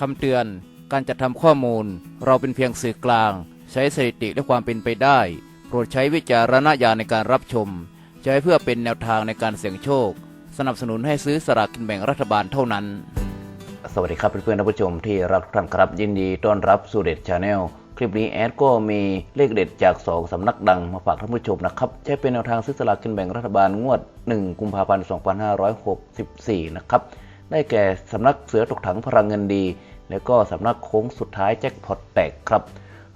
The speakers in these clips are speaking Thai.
คำเตือน การจัดทำข้อมูล เราเป็นเพียงสื่อกลาง ใช้สถิติและความเป็นไปได้ โปรดใช้วิจารณญาณในการรับชม ใช้เพื่อเป็นแนวทางในการเสี่ยงโชค สนับสนุนให้ซื้อสลากกินแบ่งรัฐบาลเท่านั้น สวัสดีครับเพื่อนๆท่านผู้ชมที่รักทุกท่านครับ ยินดีต้อนรับสู่เด็ดชาแนลคลิปนี้แอดก็มีเลขเด็ดจาก 2 สำนักดังมาฝากท่านผู้ชมนะครับ ใช้เป็นแนวทางซื้อสลากกินแบ่งรัฐบาลงวด 1 กุมภาพันธ์ 2564 นะครับ ได้แก่สำนักเสือตกถังพลังเงินดี แล้วก็สำนักโค้งสุดท้ายแจ็คพอตแตกครับ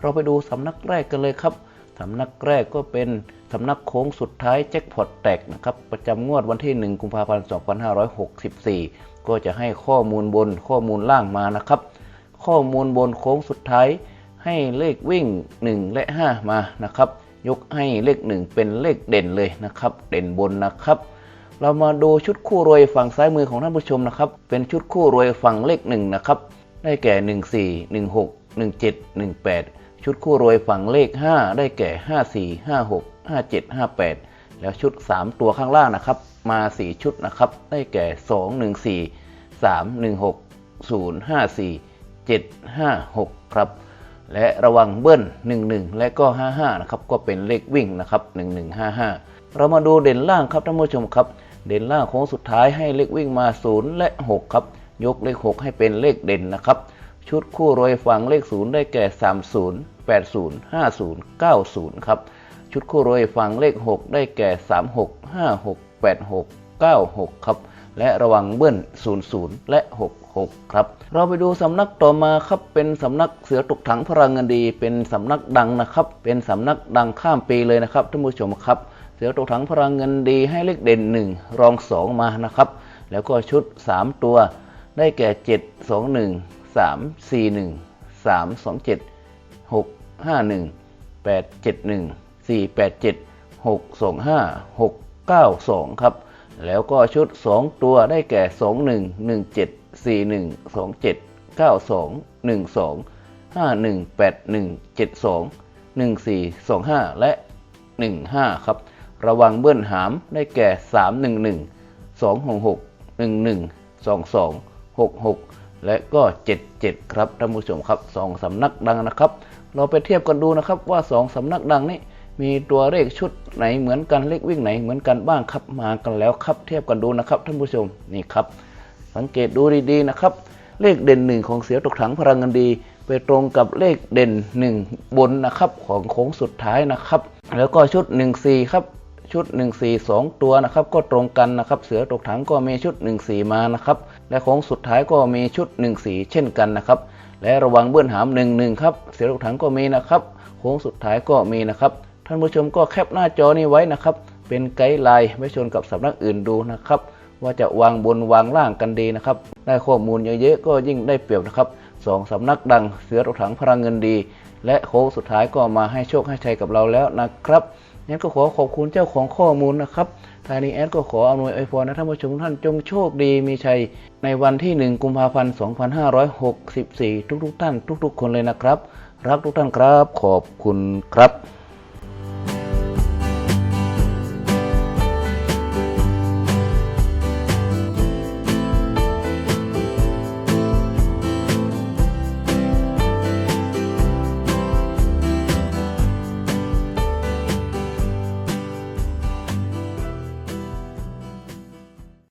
เราไปดูสำนักแรกกันเลยครับสำนักแรกก็เป็นสำนักโค้งสุดท้ายแจ็คพอตแตกนะครับประจำงวดวันที่ 1 กุมภาพันธ์ 2564 ก็จะให้ข้อมูลบนข้อมูลล่างมานะครับ ข้อมูลบนโค้งสุดท้ายให้เลขวิ่ง 1 และ 5 มานะครับ ยกให้เลข 1 เป็นเลขเด่นเลยนะครับ เด่นบนนะครับ เรามาดูชุดคู่รวยฝั่งซ้ายมือของท่านผู้ชมนะครับ เป็นชุดคู่รวยฝั่งเลข1นะครับ ได้แก่ 14 16 17 18 ชุดคู่รวยฝั่งเลข 5 ได้แก่ 54 56 57 58 แล้วชุด 3 ตัวข้างล่างนะครับ มา 4 ชุดนะครับ ได้แก่ 2 14 3 16 0 54 7 5 6 ครับ และระวังเบิ้ล 11 และก็ 55 นะครับ ก็เป็นเลขวิ่งนะครับ 1155 เรามาดูเด่นล่างครับท่านผู้ชมครับ เด่นล่างโค้งสุดท้ายให้เลขวิ่งมา 0 และ 6 ครับ ยกเลข 6 ให้เป็นเลขเด่นนะครับ ชุดคู่รวยฝั่งเลข 0 ได้แก่ 30 80 50 90 ครับ ชุดคู่รวยฝั่งเลข 6 ได้แก่ 36 56 86 96 ครับ และระวังเบิ้ล 00 และ 6 6 ครับ เราไปดูสำนักต่อมาครับ เป็นสำนักเสือตกถังพลังเงินดี เป็นสำนักดังนะครับ เป็นสำนักดังข้ามปีเลยนะครับท่านผู้ชมครับ เสือตกถังพลังเงินดีให้เลขเด่น 1 รอง 2 มานะครับ แล้วก็ชุด 3 ตัว ได้แก่ 7 2 1 3 4 1 3 2 7 6 5 1 8 7 1 4 8 7 6 2 5 6 9 2 ครับ แล้วก็ชุด 2 ตัวได้แก่ 2 1 1 7 4 1 2 7 9 2 1 2 5 1 8 1 7 2 1 4 2 5 และ 1 5 ครับ ระวังเบื้อนหามได้แก่ 3 1 1 2 6 6 1 1 2 2 6 6 และก็ 77 ครับท่านผู้ชมครับสองสำนักดังนะครับ เราไปเทียบกันดูนะครับว่าสองสำนักดังนี้มีตัวเลขชุดไหนเหมือนกันเลขวิ่งไหนเหมือนกันบ้างครับมากันแล้วครับ เทียบกันดูนะครับท่านผู้ชมนี่ครับ สังเกตดูดีๆนะครับ เลขเด่นหนึ่งของเสียตกถังพลังงินดี ไปตรงกับเลขเด่นหนึ่งบนนะครับของโค้งสุดท้ายนะครับ แล้วก็ชุด 1 4 ครับชุด 1 4 2 ตัวนะครับ ก็ตรงกันนะครับ เสือตกถังก็มีชุด 1 4 มานะครับ และโค้งสุดท้ายก็มีชุด 1 4 เช่นกันนะครับ และระวังเบื้อนหาม 1 1 ครับ เสือตกถังก็มีนะครับโค้งสุดท้ายก็มีนะครับ ท่านผู้ชมก็แคปหน้าจอนี้ไว้นะครับ เป็นไกด์ไลน์ไว้ชนกับสำนักอื่นดูนะครับ ว่าจะวางบนวางล่างกันดีนะครับ ได้ข้อมูลเยอะๆก็ยิ่งได้เปรียบนะครับสองสำนักดังเสือรถถังพลังเงินดี และโค้งสุดท้ายก็มาให้โชคให้ชัยกับเราแล้วนะครับงั้นก็ขอขอบคุณเจ้าของข้อมูลนะครับทานี้แอดก็ขออำนวยอวยพรนะท่านผู้ชมท่านจงโชคดีมีชัย ในวันที่ 1 กุมภาพันธ์ 2564 ทุกๆท่านทุก ๆ คนเลยนะครับ รักทุกท่านครับ ขอบคุณครับ